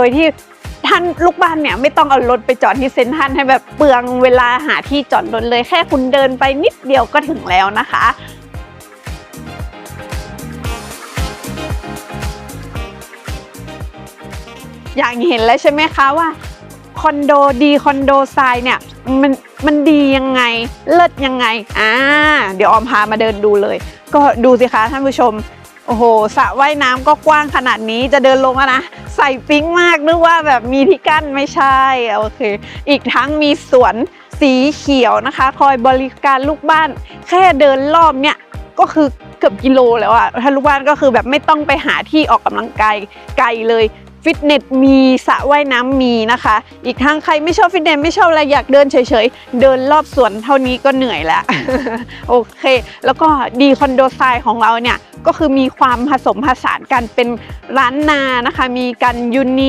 โดยที่ท่านลูกบ้านเนี่ยไม่ต้องเอารถไปจอดที่เซ็นทรัลให้แบบเปลืองเวลาหาที่จอดรถเลยแค่คุณเดินไปนิดเดียวก็ถึงแล้วนะคะอย่างเห็นแล้วใช่ไหมคะว่าคอนโดดีคอนโดทรายเนี่ยมันมันดียังไงเลิศยังไงอ่าเดี๋ยวออมพามาเดินดูเลย ก็ดูสิคะท่านผู้ชม โอ้โหสระว่ายน้ำก็กว้างขนาดนี้จะเดินลงอะนะ ใส่ปิ๊งมากนึกว่าแบบมีที่กั้นไม่ใช่โอเค อีกทั้งมีสวนสีเขียวนะคะ คอยบริการลูกบ้าน แค่เดินรอบเนี่ยก็คือเกือบกิโลแล้วอะถ้าลูกบ้านก็คือแบบไม่ต้องไปหาที่ออกกำลังกายไกลเลย ฟิตเนสมีสระว่ายน้ำมีนะคะ อีกทั้งใครไม่ชอบฟิตเนสไม่ชอบอะไรอยากเดินเฉยๆ เดินรอบสวนเท่านี้ก็เหนื่อยแล้ว โอเค แล้วก็ดีคอนโดทรายของเราเนี่ย ก็คือมีความผสมผสานกันเป็นร้านนานะคะ มีกันยูนิ